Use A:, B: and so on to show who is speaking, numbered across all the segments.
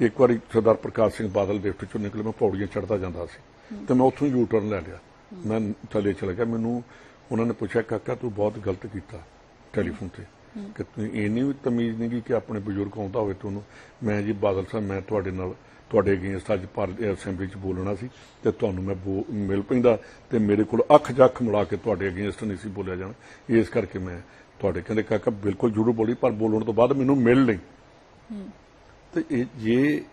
A: ਇੱਕ ਵਾਰੀ ਸਰਦਾਰ ਪ੍ਰਕਾਸ਼ ਸਿੰਘ ਬਾਦਲ ਲਿਫਟ ਚੋਂ ਨਿਕਲੇ, ਮੈਂ ਪੌੜੀਆਂ ਚੜਦਾ ਜਾਂਦਾ ਸੀ। ਤੇ ਮੈਂ ਉੱਥੋਂ ਯੂ ਟਰਨ ਲੈ ਲਿਆ। ਮੈਂ ਥੱਲੇ ਚਲਾ ਗਿਆ। ਮੈਨੂੰ ਉਹਨਾਂ ਨੇ ਪੁੱਛਿਆ, ਕਾਕਾ, ਤੂੰ ਬਹੁਤ ਗਲਤ ਕੀਤਾ ਟੈਲੀਫੋਨ ਤੇ। ਕਿ ਤੂੰ ਇੰਨੀ ਵੀ ਤਮੀਜ਼ ਨਹੀਂ ਗੀ ਕਿ ਆਪਣੇ ਬਜ਼ੁਰਗ ਆਉਂਦਾ ਹੋਵੇ ਤੁਹਾਨੂੰ ਮੈਂ ਜੀ, ਬਾਦਲ ਸਾਹਿਬ, ਮੈਂ ਤੁਹਾਡੇ ਨਾਲ, ਤੁਹਾਡੇ ਅਗੇਂਸਟ ਅੱਜ ਪਰ ਅਸੈਂਬਲੀ 'ਚ ਬੋਲਣਾ ਸੀ ਤੇ ਤੁਹਾਨੂੰ ਮੈਂ ਬੋ- ਮਿਲ ਪੈਂਦਾ ਤੇ ਮੇਰੇ ਕੋਲ ਅੱਖ ਜੱਖ ਮਿਲਾ ਕੇ ਤੁਹਾਡੇ ਅਗੇਂਸਟ ਨਹੀਂ ਸੀ ਬੋਲਿਆ ਜਾਣਾ। ਇਸ ਕਰਕੇ ਮੈਂ ਤੁਹਾਡੇ ਕਹਿੰਦੇ, ਕਾਕਾ, ਬਿਲਕੁਲ ਜ਼ਰੂਰ ਬੋਲੀ, ਪਰ ਬੋਲਣ ਤੋਂ ਬਾਅਦ ਮੈਨੂੰ ਮਿਲ ਲਈ ਤੇ ਇਹ ਜੇ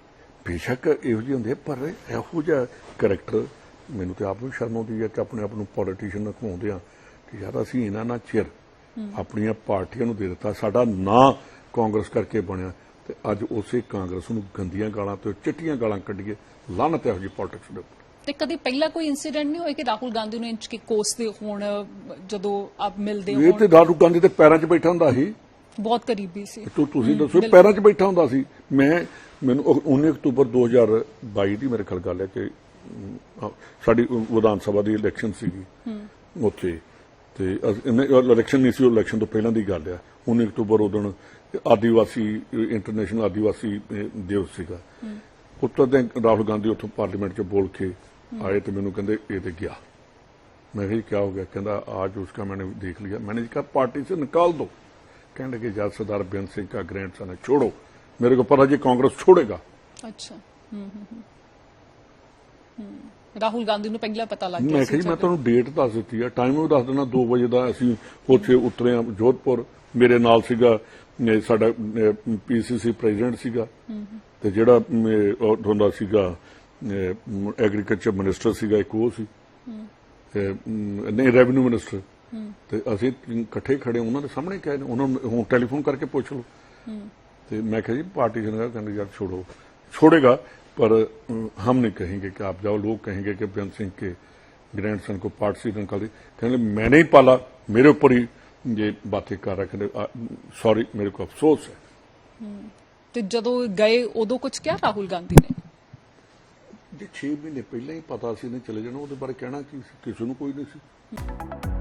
A: ਬੇਸ਼ੱਕ ਇਹੋ ਜਿਹੇ ਹੁੰਦੇ ਪਰ ਇਹੋ ਜਿਹਾ ਕਰੈਕਟਰ ਮੈਨੂੰ ਤੇ ਆਪ ਨੂੰ ਸ਼ਰਮ ਆਉਂਦੀ ਹੈ ਕਿ ਆਪਣੇ ਆਪ ਨੂੰ ਪੋਲੀਟੀਸ਼ੀਅਨ ਕਹਾਉਂਦੇ ਆ ਕਿ ਯਾਰ ਅਸੀਂ ਇਹਨਾਂ ਨਾਲ ਚਿਰ ਆਪਣੀਆਂ ਪਾਰਟੀਆਂ ਨੂੰ ਦੇ ਦਿੱਤਾ ਸਾਡਾ ਨਾਂ ਕਾਂਗਰਸ ਕਰਕੇ ਬਣਿਆ ਤੇ ਅੱਜ ਉਸੇ ਕਾਂਗਰਸ ਨੂੰ ਗੰਦੀਆਂ ਗਾਲਾਂ ਤੇ ਚਿੱਟੀਆਂ ਗਾਲਾਂ ਕੱਢੀਏ ਲਾਹਨਤ ਇਹੋ ਜਿਹੀ ਪੋਲਿਟਿਕਸ ਦੇ ਉੱਪਰ।
B: ਤੇ ਕਦੀ ਪਹਿਲਾਂ ਕੋਈ ਇਨਸੀਡੈਂਟ ਨਹੀਂ ਹੋਇਆ ਕਿ ਰਾਹੁਲ ਗਾਂਧੀ ਨੂੰ ਇੰਚ ਕੇ ਕੋਸਦੇ ਹੋਣ ਜਦੋਂ ਆਪ ਮਿਲਦੇ
A: ਇਹ
B: ਹੋਣ?
A: ਤੇ ਰਾਹੁਲ ਗਾਂਧੀ ਦੇ ਪੈਰਾਂ 'ਚ ਬੈਠਾ ਹੁੰਦਾ ਸੀ।
B: ਬਹੁਤ ਕਰੀਬੀ ਸੀ।
A: ਤੂੰ ਤੁਸੀਂ ਦੱਸੋ ਪੈਰਾਂ 'ਚ ਬੈਠਾ ਹੁੰਦਾ ਸੀ। ਮੈਂ ਮੈਨੂੰ 19 ਅਕਤੂਬਰ 2022 ਦੀ ਮੇਰੇ ਖਿਆਲ ਗੱਲ ਹੈ ਕਿ ਸਾਡੀ ਵਿਧਾਨ ਸਭਾ ਦੀ ਇਲੈਕਸ਼ਨ ਸੀਗੀ ਉੱਥੇ। ਤੇ ਇਲੈਕਸ਼ਨ ਨਹੀਂ ਸੀ ਇਲੈਕਸ਼ਨ ਤੋਂ ਪਹਿਲਾਂ ਦੀ ਗੱਲ ਹੈ। 19 ਅਕਤੂਬਰ ਉਦੋਂ ਆਦੀਵਾਸੀ ਇੰਟਰਨੈਸ਼ਨਲ ਆਦੀਵਾਸੀ ਦਿਵਸ ਸੀਗਾ। ਉੱਤਰ ਦੇ ਰਾਹੁਲ ਗਾਂਧੀ ਉੱਥੋਂ ਪਾਰਲੀਮੈਂਟ 'ਚ ਬੋਲ ਕੇ ਆਏ ਤੇ ਮੈਨੂੰ ਕਹਿੰਦੇ ਇਹ ਤੇ ਗਿਆ। ਮੈਂ ਕਿਹਾ ਕੀ ਹੋ ਗਿਆ? ਕਹਿੰਦਾ ਆਜ ਉਸਕਾ ਮੈਂ ਦੇਖ ਲਿਆ। ਮੈਨੇ ਕਿਹਾ ਪਾਰਟੀ ਸੇ ਨਿਕਾਲ ਦੋ। कहने लगे जब सरदार बेन सिंह का ग्रैंड सन है छोड़ो मेरे को पता जी कांग्रेस छोड़ेगा
B: ਅੱਛਾ ਹੂੰ ਹੂੰ ਹੂੰ। ਹੂੰ ਰਾਹੁਲ ਗਾਂਧੀ ਨੂੰ ਪਹਿਲਾਂ ਪਤਾ ਲੱਗ ਗਿਆ
A: ਮੈਂ
B: ਸੀ
A: ਕਿਹਾ ਜੀ ਮੈਂ
B: ਜਦੋਂ-
A: ਤੁਹਾਨੂੰ ਡੇਟ ਦੱਸ ਦਿੱਤੀ ਹੈ ਟਾਈਮ ਵੀ ਦੱਸ ਦੇਣਾ 2 ਵਜੇ ਦਾ ਅਸੀਂ ਉੱਥੇ ਉਤਰੇ ਹਾਂ ਜੋਧਪੁਰ ਮੇਰੇ ਨਾਲ ਸੀਗਾ ਅਹ ਸਾਡਾ ਪੀਸੀਸੀ ਪ੍ਰੈਜ਼ੀਡੈਂਟ ਸੀਗਾ ਤੇ ਜਿਹੜਾ ਅਮ, ਉਹ ਹੁੰਦਾ ਸੀਗਾ ਐਗਰੀਕਲਚਰ ਮਿਨਿਸਟਰ ਸੀਗਾ ਇੱਕ ਉਹ ਸੀ ਤੇ, ਅਮ, ਨਹੀਂ ਰੈਵਨਿਊ ਮਿਨਿਸਟਰ ਤੇ ਅਸੀਂ ਇਕੱਠੇ ਖੜੇ ਉਹਨਾਂ ਦੇ ਸਾਹਮਣੇ ਕਹੇ ਨੇ ਉਹਨਾਂ ਨੂੰ ਹੁਣ ਟੈਲੀਫੋਨ ਕਰਕੇ ਪੁੱਛ ਲਓ ਤੇ मैं कहा जी पार्टी से लगा कहने यार छोड़ो छोड़ेगा पर अम, हम नहीं कहेंगे कि आप जाओ लोग कहेंगे कि बेअंत सिंह के ग्रैंडसन को पार्टी से निकाल दी कहने मैंने ही पाला मेरे ऊपर ही ये बातें कर रहा कहने सॉरी मेरे को अफसोस है
B: ਤੇ ਜਦੋਂ ਗਏ ਉਦੋਂ ਕੁਝ ਕਿਹਾ ਰਾਹੁਲ ਗਾਂਧੀ ਨੇ
A: ਜੇ 6 ਮਹੀਨੇ ਪਹਿਲਾਂ ਹੀ ਪਤਾ ਸੀ ਨੇ ਚਲੇ ਜਾਣਾ ਉਹਦੇ ਬਾਰੇ ਕਹਿਣਾ ਕੀ ਸੀ? ਕਿਸੇ ਨੂੰ ਕੋਈ ਨਹੀਂ ਸੀ